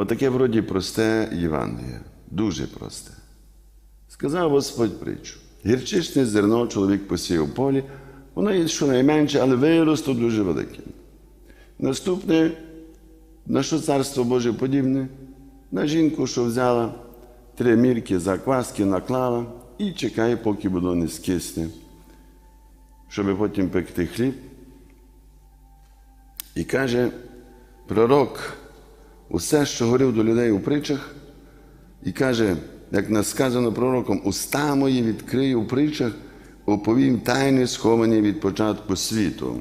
Отаке вроді просте Євангеліє, дуже просте. Сказав Господь притчу. Гірчичне зерно чоловік посіяв в полі, воно є щонайменше, але виросло дуже велике. Наступне, на що царство Боже подібне? На жінку, що взяла три мірки закваски, наклала і чекає, поки воно не скисне, щоб потім пекти хліб. І каже пророк усе, що говорив до людей у притчах, і каже, як нас сказано пророком, уста мої відкрию в притчах, оповім тайни, сховані від початку світу.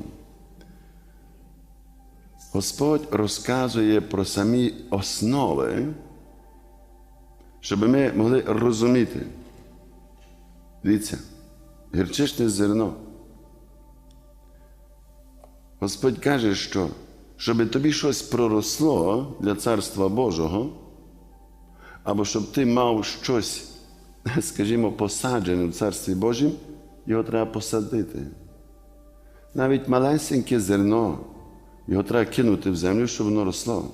Господь розказує про самі основи, щоб ми могли розуміти. Дивіться, гірчичне зерно. Господь каже, що щоб тобі щось проросло для Царства Божого, або щоб ти мав щось, скажімо, посаджене в Царстві Божім, його треба посадити. Навіть малесеньке зерно, його треба кинути в землю, щоб воно росло.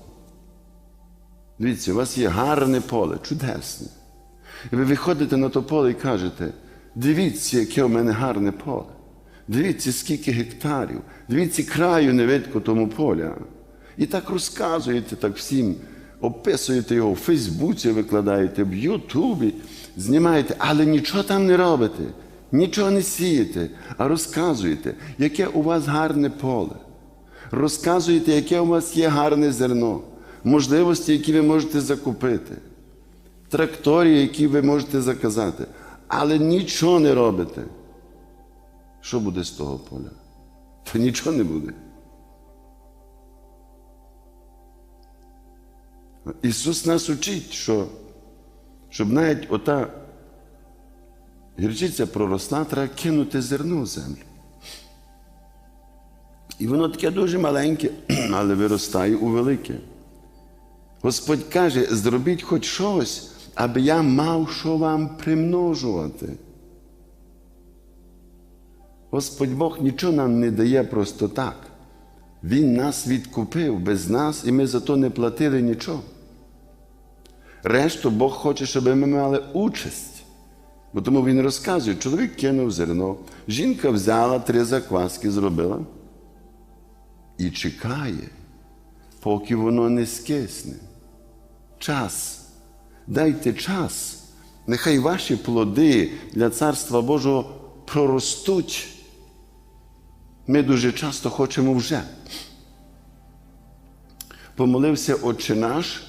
Дивіться, у вас є гарне поле, чудесне. І ви виходите на то поле і кажете, дивіться, яке у мене гарне поле. Дивіться, скільки гектарів, дивіться, краю не видко тому поля. І так розказуєте так всім, описуєте його в Фейсбуці, викладаєте, в Ютубі, знімаєте, але нічого там не робите, нічого не сієте, а розказуєте, яке у вас гарне поле. Розказуєте, яке у вас є гарне зерно, можливості, які ви можете закупити, тракторії, які ви можете заказати, але нічого не робите. Що буде з того поля? Та нічого не буде. Ісус нас учить, що щоб навіть ота гірчиця проросла, треба кинути зерно в землю. І воно таке дуже маленьке, але виростає у велике. Господь каже, зробіть хоч щось, аби я мав що вам примножувати. Господь Бог нічого нам не дає просто так. Він нас відкупив без нас, і ми за то не платили нічого. Решту Бог хоче, щоб ми мали участь. Бо тому він розказує, чоловік кинув зерно, жінка взяла три закваски, зробила і чекає, поки воно не скисне. Час. Дайте час. Нехай ваші плоди для Царства Божого проростуть. Ми дуже часто хочемо вже. Помолився Отче наш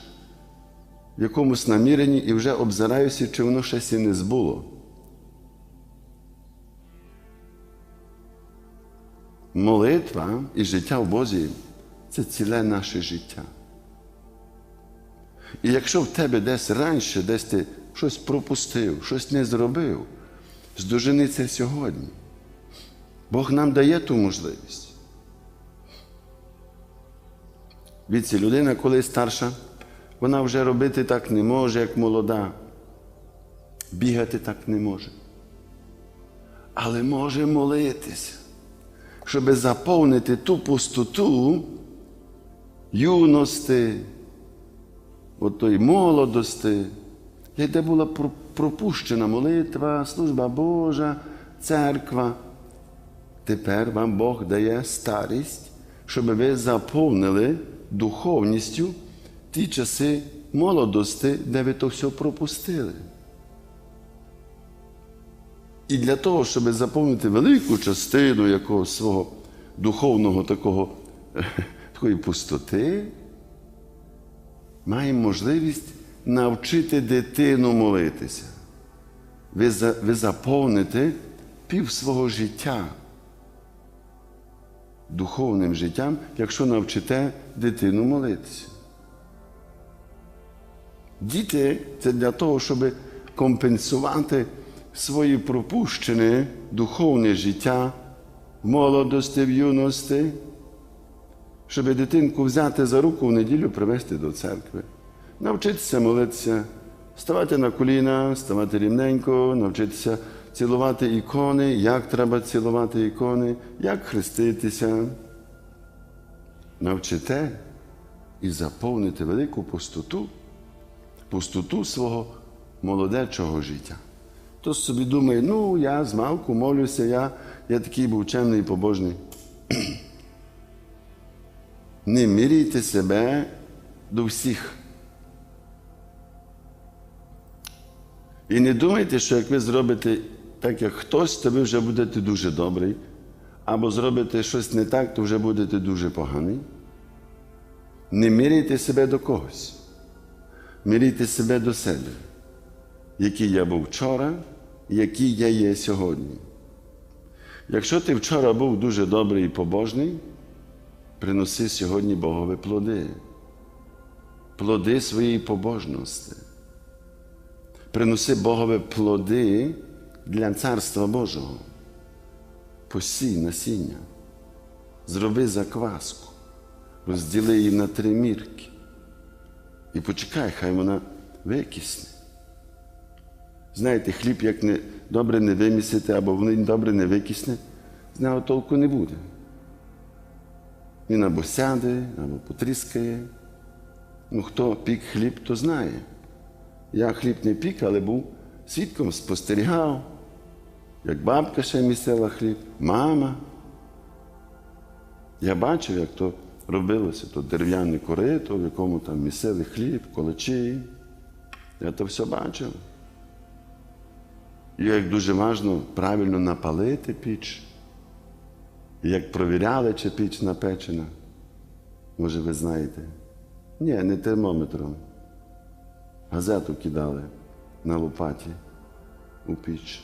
в якомусь наміренні і вже обзираюся, чи воно щось і не збуло. Молитва і життя в Бозі це ціле наше життя. І якщо в тебе десь раніше, десь ти щось пропустив, щось не зробив, здожени це сьогодні. Бог нам дає ту можливість. Віці, людина, коли старша, вона вже робити так не може, як молода. Бігати так не може. Але може молитися, щоб заповнити ту пустоту юності, от тої молодості, де була пропущена молитва, служба Божа, церква. Тепер вам Бог дає старість, щоб ви заповнили духовністю ті часи молодості, де ви то все пропустили. І для того, щоб заповнити велику частину якогось свого духовного такого, такої пустоти, маємо можливість навчити дитину молитися. Ви, ви заповните пів свого життя духовним життям, якщо навчите дитину молитися. Діти це для того, щоб компенсувати своє пропущене духовне життя в молодості, в юності, щоб дитинку взяти за руку в неділю привести до церкви, навчитися молитися, ставати на коліна, ставати рівненько, навчитися цілувати ікони, як треба цілувати ікони, як хреститися. Навчите, і заповнити велику пустоту, пустоту свого молодечого життя. Хтось собі думає, ну я з малку молюся, я, я такий був чемний і побожний. Не міряйте себе до всіх. І не думайте, що як ви зробите так, як хтось, то ви вже будете дуже добрий, або зробите щось не так, то вже будете дуже поганий. Не міряйте себе до когось. Міряйте себе до себе, який я був вчора, який я є сьогодні. Якщо ти вчора був дуже добрий і побожний, приноси сьогодні Богові плоди, плоди своєї побожності. Приноси Богові плоди для Царства Божого. Посій насіння, зроби закваску, розділи її на три мірки. І почекай, хай вона викисне. Знаєте, хліб, як не, добре не вимісити, або він добре не викисне, з нього толку не буде. Він або сяде, або потріскає. Ну, хто пік хліб, то знає. Я хліб не пік, але був свідком, спостерігав, як бабка ще місила хліб, мама. Я бачив, як то робилося, то дерев'яне корито, в якому там місили хліб, колочі. Я то все бачив. І як дуже важливо правильно напалити піч, і як провіряли, чи піч напечена. Може, ви знаєте? Ні, не термометром. Газету кидали на лопаті у піч.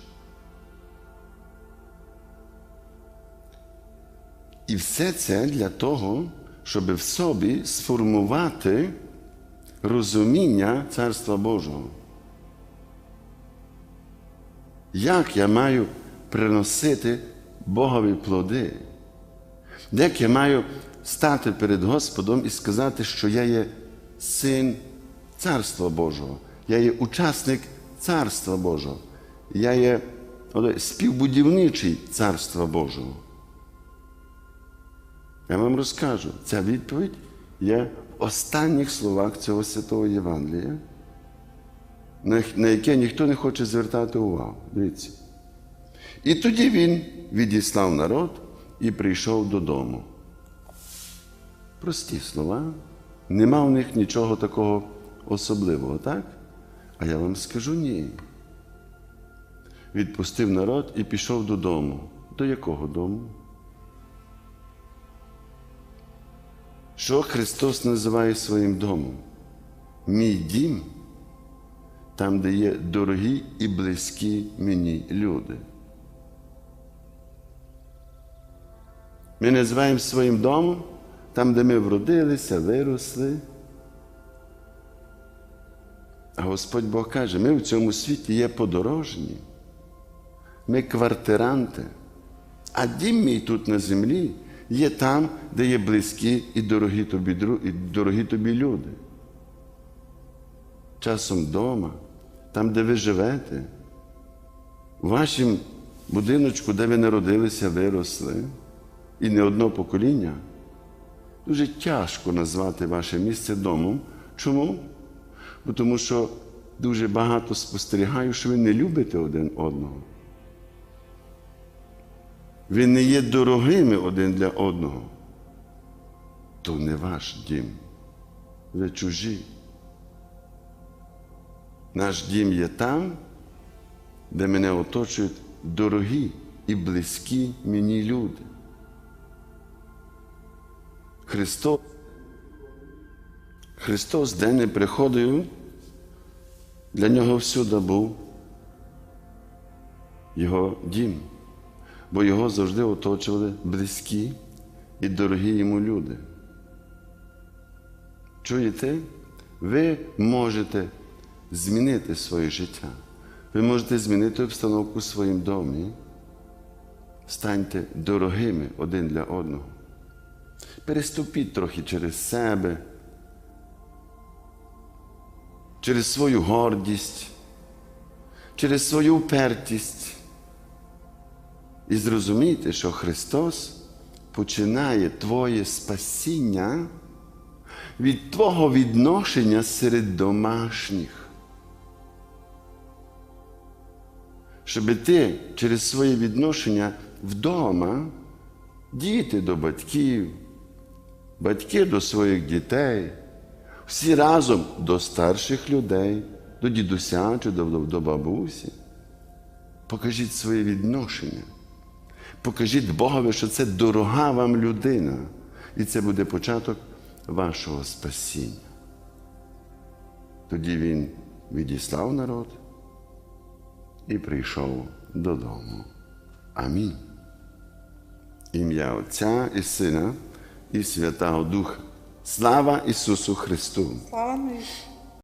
І все це для того, щоб в собі сформувати розуміння Царства Божого. Як я маю приносити Богові плоди? Як я маю стати перед Господом і сказати, що я є син Царства Божого, я є учасник Царства Божого, я є співбудівничий Царства Божого. Я вам розкажу, ця відповідь є в останніх словах цього святого Євангелія, на яке ніхто не хоче звертати увагу. Дивіться. І тоді він відіслав народ і прийшов додому. Прості слова, нема в них нічого такого особливого, так? А я вам скажу ні. Відпустив народ і пішов додому. До якого дому? Що Христос називає своїм домом? Мій дім, там, де є дорогі і близькі мені люди. Ми називаємо своїм домом там, де ми вродилися, виросли. А Господь Бог каже, ми в цьому світі є подорожні, ми квартиранти, а дім мій тут на землі є там, де є близькі і дорогі тобі, і дорогі тобі люди. Часом вдома, там, де ви живете, в вашому будиночку, де ви народилися, виросли, і не одно покоління, дуже тяжко назвати ваше місце домом. Чому? Бо тому що дуже багато спостерігаю, що ви не любите один одного. Ви не є дорогими один для одного. То не ваш дім. Ви чужі. Наш дім є там, де мене оточують дорогі і близькі мені люди. Христос, Христос, де не приходив, для нього всюди був його дім, бо його завжди оточували близькі і дорогі йому люди. Чуєте? Ви можете змінити своє життя. Ви можете змінити обстановку в своїм домі. Станьте дорогими один для одного. Переступіть трохи через себе, через свою гордість, через свою упертість. І зрозумійте, що Христос починає твоє спасіння від твого відношення серед домашніх. Щоб ти через своє відношення вдома, діти до батьків, батьки до своїх дітей, всі разом до старших людей, до дідуся чи до, до, до бабусі. Покажіть своє відношення. Покажіть Богові, що це дорога вам людина. І це буде початок вашого спасіння. Тоді він відіслав народ і прийшов додому. Амінь. Ім'я Отця і Сина і Святого Духа. Слава Ісусу Христу! Слава.